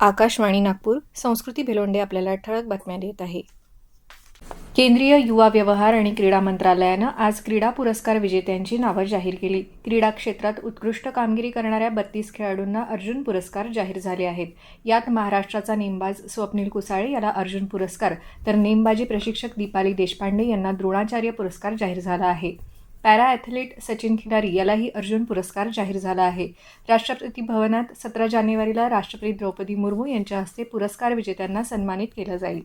आकाशवाणी नागपूर संस्कृती भेलोंडे आपल्याला ठळक बातम्या देत आहे. केंद्रीय युवा व्यवहार आणि क्रीडा मंत्रालयानं आज क्रीडा पुरस्कार विजेत्यांची नावं जाहीर केली. क्रीडा क्षेत्रात उत्कृष्ट कामगिरी करणाऱ्या बत्तीस खेळाडूंना अर्जुन पुरस्कार जाहीर झाले आहेत. यात महाराष्ट्राचा नेमबाज स्वप्नील कुसाळे याला अर्जुन पुरस्कार तर नेमबाजी प्रशिक्षक दीपाली देशपांडे यांना द्रोणाचार्य पुरस्कार जाहीर झाला आहे. पॅरा ॲथलीट सचिन खिलारी यालाही अर्जुन पुरस्कार जाहीर झाला आहे. राष्ट्रपती भवनात सतरा जानेवारीला राष्ट्रपती द्रौपदी मुर्मू यांच्या हस्ते पुरस्कार विजेत्यांना सन्मानित केलं जाईल.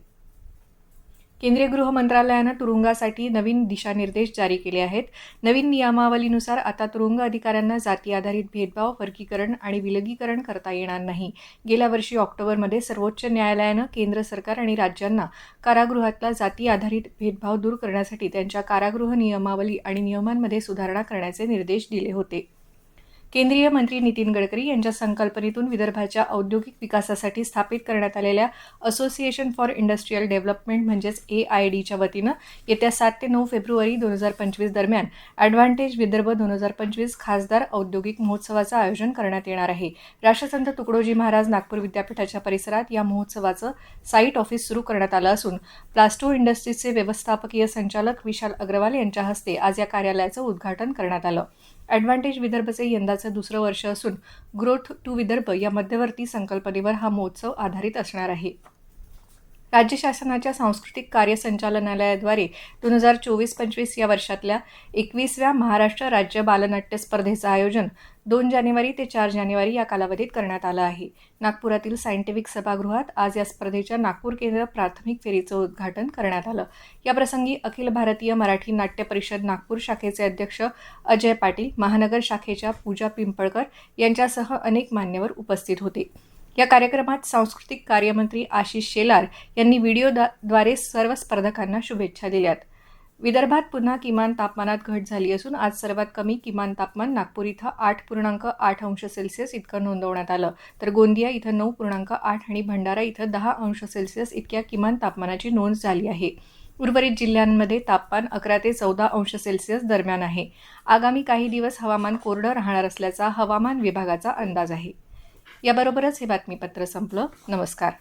केंद्रीय गृह मंत्रालयानं तुरुंगासाठी नवीन दिशानिर्देश जारी केले आहेत. नवीन नियमावलीनुसार आता तुरुंग अधिकाऱ्यांना जाती आधारित भेदभाव वर्गीकरण आणि विलगीकरण करता येणार नाही. गेल्या वर्षी ऑक्टोबरमध्ये सर्वोच्च न्यायालयानं केंद्र सरकार आणि राज्यांना कारागृहातला जाती आधारित भेदभाव दूर करण्यासाठी त्यांच्या कारागृह नियमावली आणि नियमांमध्ये सुधारणा करण्याचे निर्देश दिले होते. केंद्रीय मंत्री नितीन गडकरी यांच्या संकल्पनेतून विदर्भाच्या औद्योगिक विकासासाठी स्थापित करण्यात आलेल्या असोसिएशन फॉर इंडस्ट्रीयल डेव्हलपमेंट म्हणजेच ए आय डीच्या वतीनं येत्या सात ते नऊ फेब्रुवारी दोन हजार पंचवीस दरम्यान ॲडव्हान्टेज विदर्भ दोन हजार पंचवीस खासदार औद्योगिक महोत्सवाचं आयोजन करण्यात येणार आहे. राष्ट्रसंत तुकडोजी महाराज नागपूर विद्यापीठाच्या परिसरात या महोत्सवाचं साईट ऑफिस सुरू करण्यात आलं असून प्लास्टो इंडस्ट्रीजचे व्यवस्थापकीय संचालक विशाल अग्रवाल यांच्या हस्ते आज या कार्यालयाचं उद्घाटन करण्यात आलं. ॲडव्हान्टेज विदर्भचे यंदाचं दुसरं वर्ष असून ग्रोथ टू विदर्भ या मध्यवर्ती संकल्पनेवर हा महोत्सव आधारित असणार आहे. राज्य शासनाच्या सांस्कृतिक कार्य संचालनालयाद्वारे दोन हजार चोवीस पंचवीस या वर्षातल्या एकवीसव्या महाराष्ट्र राज्य बालनाट्य स्पर्धेचं आयोजन दोन जानेवारी ते चार जानेवारी या कालावधीत करण्यात आलं आहे. नागपुरातील सायंटिफिक सभागृहात आज या स्पर्धेच्या नागपूर केंद्र प्राथमिक फेरीचं उद्घाटन करण्यात आलं. याप्रसंगी अखिल भारतीय मराठी नाट्य परिषद नागपूर शाखेचे अध्यक्ष अजय पाटील महानगर शाखेच्या पूजा पिंपळकर यांच्यासह अनेक मान्यवर उपस्थित होते. या कार्यक्रमात सांस्कृतिक कार्यमंत्री आशिष शेलार यांनी व्हिडिओद्वारे सर्व स्पर्धकांना शुभेच्छा दिल्यात. विदर्भात पुन्हा किमान तापमानात घट झाली असून आज सर्वात कमी किमान तापमान नागपूर इथं आठ पूर्णांक आठ अंश सेल्सिअस इतकं नोंदवण्यात आलं. तर गोंदिया इथं नऊ पूर्णांक आठ आणि भंडारा इथं दहा अंश सेल्सिअस इतक्या किमान तापमानाची नोंद झाली आहे. उर्वरित जिल्ह्यांमध्ये तापमान अकरा ते चौदा अंश सेल्सिअस दरम्यान आहे. आगामी काही दिवस हवामान कोरडं राहणार असल्याचा हवामान विभागाचा अंदाज आहे. याबरोबरच हे बातमीपत्र संपलं. नमस्कार.